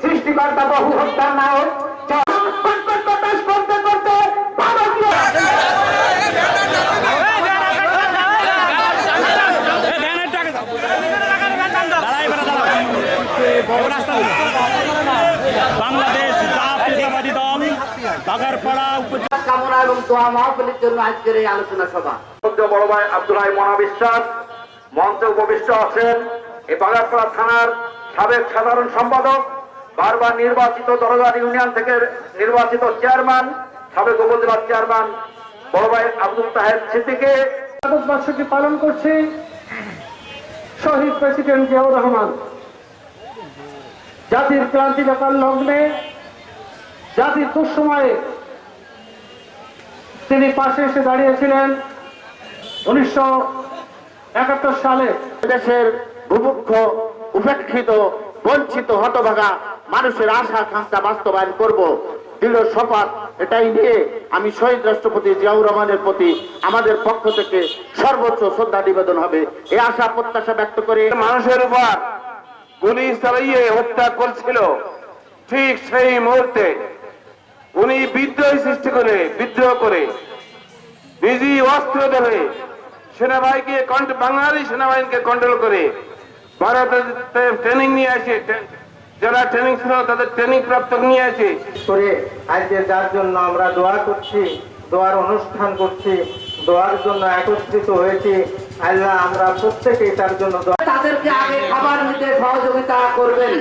সৃষ্টিকর্তা বহু হত্যা নায়ক করতে করতে ভারতীয় বাংলাদেশ জাতীয়তাবাদী দল বাগারপাড়া উপজেলা কামনা এবং দোয়া মাহফিলের জন্য আজকের বড় ভাই আব্দুল্লাহ মনা মঞ্চে উপবিষ্ট আছেন এই বাগারপাড়া থানার সাবেক সাধারণ সম্পাদক বারবার নির্বাচিত দরগার ইউনিয়ন থেকে নির্বাচিত চেয়ারম্যান সাবেক উপজেলার চেয়ারম্যান বড় ভাই আব্দুল তাহের সিদ্দিকে। ভারতবর্ষকে পালন করছে শহীদ প্রেসিডেন্ট জিয়াউর রহমান। জাতির ক্রান্তি নেতার লগ্নে জাতির দুঃসময়ে তিনি পাশে এসে দাঁড়িয়েছিলেন উনিশশো একাত্তর সালে। দেশের বুভুক্ষ উপেক্ষিত, বঞ্চিত, হতভাগা মানুষের আশা আকাঙ্ক্ষা বাস্তবায়ন করব। দৃঢ় শপথ এটাই নিয়ে আমি শহীদ রাষ্ট্রপতি জিয়াউর রহমানের প্রতি আমাদের পক্ষ থেকে সর্বোচ্চ শ্রদ্ধা নিবেদন হবে। এই আশা, প্রত্যাশা ব্যক্ত করে মানুষের উপর গুলি চালিয়ে হত্যা করছিল। ঠিক সেই মুহূর্তে উনি বিদ্রোহ সৃষ্টি করে, বিদ্রোহ করে নিজি অস্ত্র ধরে সেনাবাহিনীকে বাঙালি সেনাবাহিনীকে কন্ট্রোল করে ভারতের ট্রেনিং নিয়ে আসে। যারা ট্রেনিং ছিল তাদের ট্রেনিং প্রাপ্ত নিয়ে আসে। করে আজকে যার জন্য আমরা দোয়া করছি দোয়ার অনুষ্ঠান করছি দোয়ার জন্য একত্রিত হয়েছি। আল্লাহ আমরা প্রত্যেকেই তার জন্য তাদেরকে আগে খাবার নিতে সহযোগিতা করবেন।